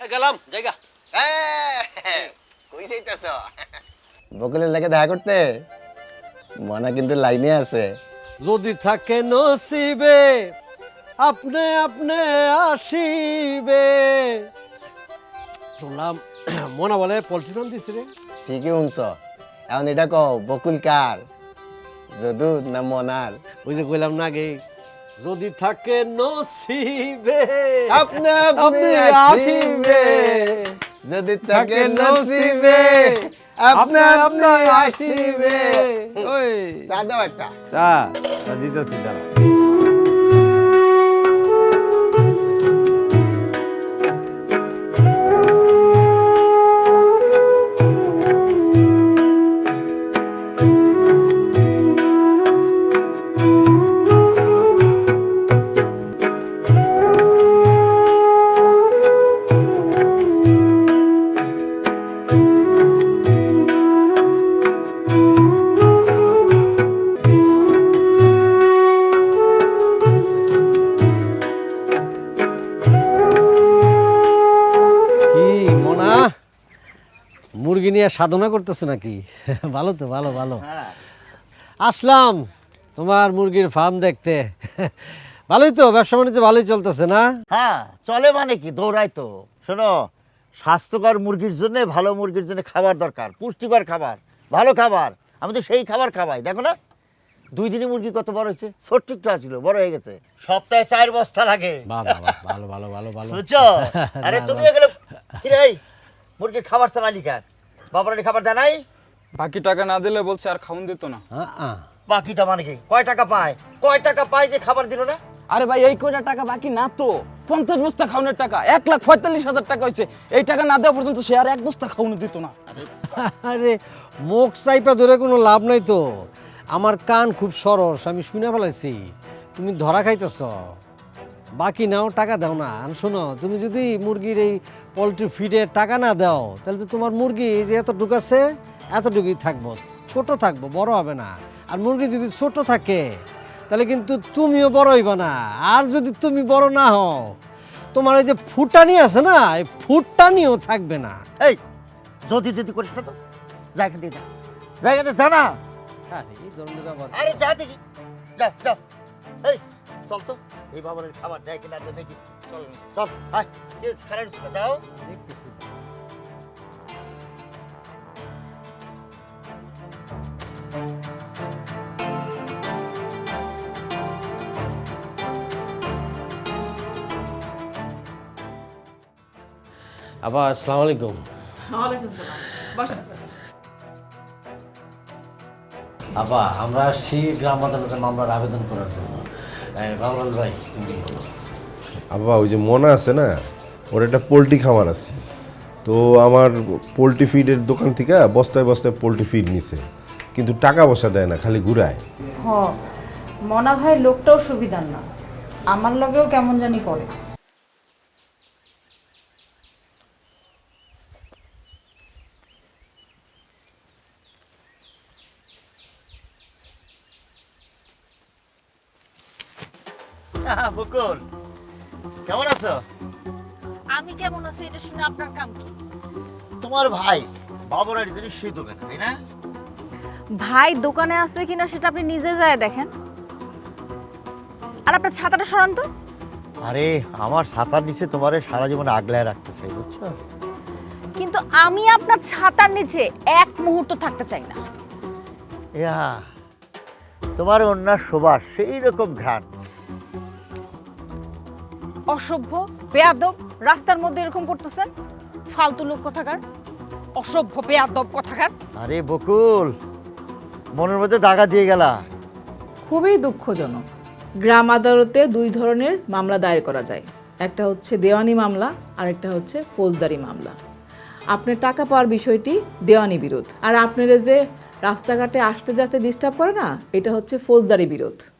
এ, গেলাম জায়গা। কই যাইতাছ? বকুলের লাগে দেখা করতে? মনা কিন্তু লাইনে আছে। যদি থাকে নসিবে আপনি আপনি আসিবে। শুনলাম মনা বলে পোল্ট্রি ফার্ম দিছে রে। ঠিকই শুনছ। এখন এটা কও বকুল কার? যদু না মনার? ওই যে কইলাম না আগে যদি থাকে নসিবে আপনি আপনি আসিবে। যদি থাকে নসিবে আপনি আপনি আসিবে। ওই। সাদা একটা। চা চা দিতেছি দাঁড়া। মুরগি নিয়ে সাধনা করতেছো নাকি? ভালো তো ভালো ভালো। আসলাম তোমার মুরগির ফার্ম দেখতে। ভালোই তো ব্যবসা বাণিজ্য ভালোই চলতেছে না? হ্যাঁ চলে মানে কি? দৌড়াই তো। শোনো স্বাস্থ্যকর মুরগির জন্য ভালো মুরগির জন্য খাবার দরকার পুষ্টিকর খাবার ভালো খাবার। আমি তো সেই খাবার খাওয়াই দেখো না? দুই দিনে মুরগি কত বড় হয়েছে? ছোট্ট একটু ছিল বড় হয়ে গেছে। সপ্তাহে চার বস্তা লাগে। ভালো ভালো ভালো ভালো। বুঝছ আরে তুমি এগুলো কিরে এই মুরগির খাবার চালালি কার বাবারানি খাবার দেয় নাই? বাকি টাকা না দিলে বলছে আর খাউন দিত না। বাকিটা মানে কি? কয় টাকা পায়? কয় টাকা পায় যে খাবার দিল না? আরে ভাই এই কয়টা টাকা বাকি না তো? পঞ্চাশ বস্তা খাওয়ানোর টাকা এক লাখ পঁয়তাল্লিশ হাজার টাকা হয়েছে। এই টাকা না দেওয়া পর্যন্ত সে আর এক বস্তা খাওয়ানো দিত না। আরে মুখ চাইপা ধরে কোনো লাভ নাই তো। আমার কান খুব সরস আমি শুনে ফেলাইছি। তুমি ধরা খাইতেছ। বাকি নাও টাকা দাও না। আর শোনো তুমি যদি মুরগির এই পোলট্রি ফিডে টাকা না দাও তাহলে তো তোমার মুরগি এই যে এতটুকু আছে এতটুকুই থাকব। ছোট থাকব বড় হবে না। আর মুরগি যদি ছোট থাকে তাহলে কিন্তু তুমিও বড় হইবা না। আর যদি তুমি বড় না হও তোমার ওই যে ফুটানি আছে না এই ফুটানিও থাকবে না। এই যদি যদি করিস না তো যা এখান থেকে যা জায়গাতে যা না। আরে এই ধরনের আবার আরে যা দেখি। যা যা। এই চল তো এই বাবার খাবার দেয় কিনা দেখি। চল চল আয় এই খারাপ ছিল, যাও দেখতেছি আবার আসসালামু আলাইকুম আবা আমরা আসছি গ্রাম আদালতে মামলার আবেদন করার জন্য। ভাই তুমি বলো? আব্বা ওই যে মনা আছে না ওর একটা পোলট্রি খামার আছে। তো আমার পোলট্রি ফিডের দোকান থেকে বস্তায় বস্তায় পোলট্রি ফিড নিছে। কিন্তু টাকা পয়সা দেয় না খালি ঘুরায়। হ মনা ভাই লোকটাও সুবিধার না। আমার লগেও কেমন জানি করে। আহা, বকুল। কেমন আছো? আমি কেমন আছি? এটা শুনে আপনার কাম কি? তোমার ভাই বাবার বাড়িতে নিশ্চয়ই দোকানে তাই না? ভাই দোকানে আছে কিনা সেটা আপনি নিজে যায় দেখেন। আর আপনার ছাতাটা সরান তো। আরে আমার ছাতার নিচে তোমার সারা জীবন আগলায় রাখতে চাই বুঝছ? কিন্তু আমি আপনার ছাতার নিচে এক মুহূর্ত থাকতে চাই না। ইয়া তোমার অন্যার শোবার সেই রকম ঘ্রাণ। অসভ্য বেয়াদব রাস্তার মধ্যে এরকম করতেছেন? ফালতু লোক কথাকার অসভ্য বেয়াদব কথাকার। আরে বকুল মনের মধ্যে দাগা দিয়ে গেলা। খুবই দুঃখজনক। গ্রাম আদালতে দুই ধরনের মামলা দায়ের করা যায়। একটা হচ্ছে দেওয়ানি মামলা আর একটা হচ্ছে ফৌজদারি মামলা। আপনার টাকা পাওয়ার বিষয়টি দেওয়ানি বিরোধ। আর আপনার যে রাস্তাঘাটে আসতে যাতে ডিস্টার্ব করে না এটা হচ্ছে ফৌজদারি বিরোধ।